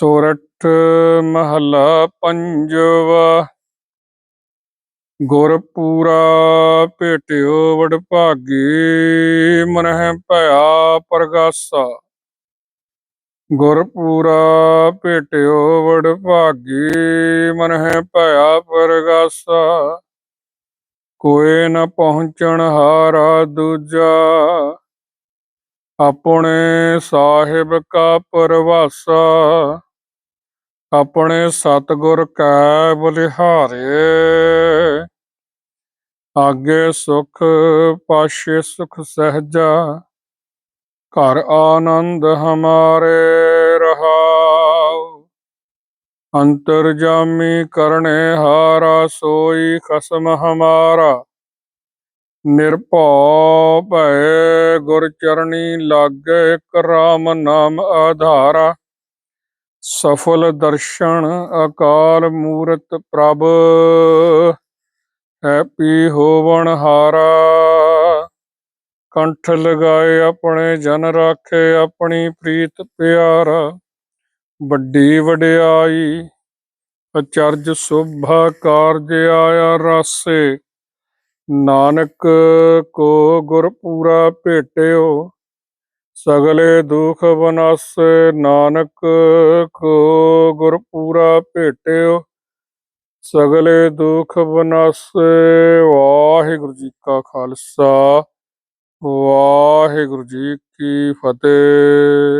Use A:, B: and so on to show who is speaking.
A: ਸੋਰਠ ਮਹੱਲਾ ਪੰਜਵਾ। ਗੁਰਪੂਰਾ ਭੇਟਿਓ ਵਡਭਾਗੀ, ਮਨਹਿ ਭਇਆ ਪ੍ਰਗਾਸਾ। ਗੁਰਪੂਰਾ ਭੇਟਿਓ ਵਡਭਾਗੀ, ਮਨਹਿ ਭਇਆ ਪ੍ਰਗਾਸਾ। ਕੋਏ ਨ ਪਹੁੰਚਣ ਹਾਰਾ ਦੂਜਾ। ਆਪਣੇ ਸਾਹਿਬ ਕਾ ਪਰਵਾਸਾ। ਆਪਣੇ ਸਤਿਗੁਰ ਕੈ ਬਲਿਹਾਰੇ, ਆਗੇ ਸੁਖ ਪਾਸੇ ਸੁਖ ਸਹਜਾ, ਘਰ ਆਨੰਦ ਹਮਾਰੇ ਰਹਾਉ। ਅੰਤਰ ਜਾਮੀ ਕਰਨੇ ਹਾਰਾ, ਸੋਈ ਖਸਮ ਹਮਾਰਾ। ਨਿਰਭਉ ਭੈ ਗੁਰ ਚਰਣੀ ਲਾਗੇ ਕਰਾਮ ਨਾਮ ਆਧਾਰਾ। ਸਫਲ ਦਰਸ਼ਨ ਅਕਾਲ ਮੂਰਤ ਪ੍ਰਭ, ਹੈਪੀ ਹੋਵਣ ਹਾਰਾ। ਕੰਠ ਲਗਾਏ ਆਪਣੇ ਜਨ ਰਾਖੇ, ਆਪਣੀ ਪ੍ਰੀਤ ਪਿਆਰਾ। ਵੱਡੀ ਵਡਿਆਈ, ਅਚਰਜ ਸੁਭਾ ਕਾਰਜ ਆਇਆ ਰਾਸੇ। ਨਾਨਕ ਕੋ ਗੁਰਪੂਰਾ ਭੇਟਿਓ ਸਗਲੇ ਦੁਖ ਬਨਾਸੇ ਨਾਨਕ, ਕੋ ਗੁਰਪੂਰਾ ਭੇਟਿਓ। ਸਗਲੇ ਦੁਖ ਬਨਾਸੇ ਵਾਹਿਗੁਰੂ ਜੀ ਕਾ ਖਾਲਸਾ, ਵਾਹਿਗੁਰੂ ਜੀ ਕੀ ਫਤਿਹ।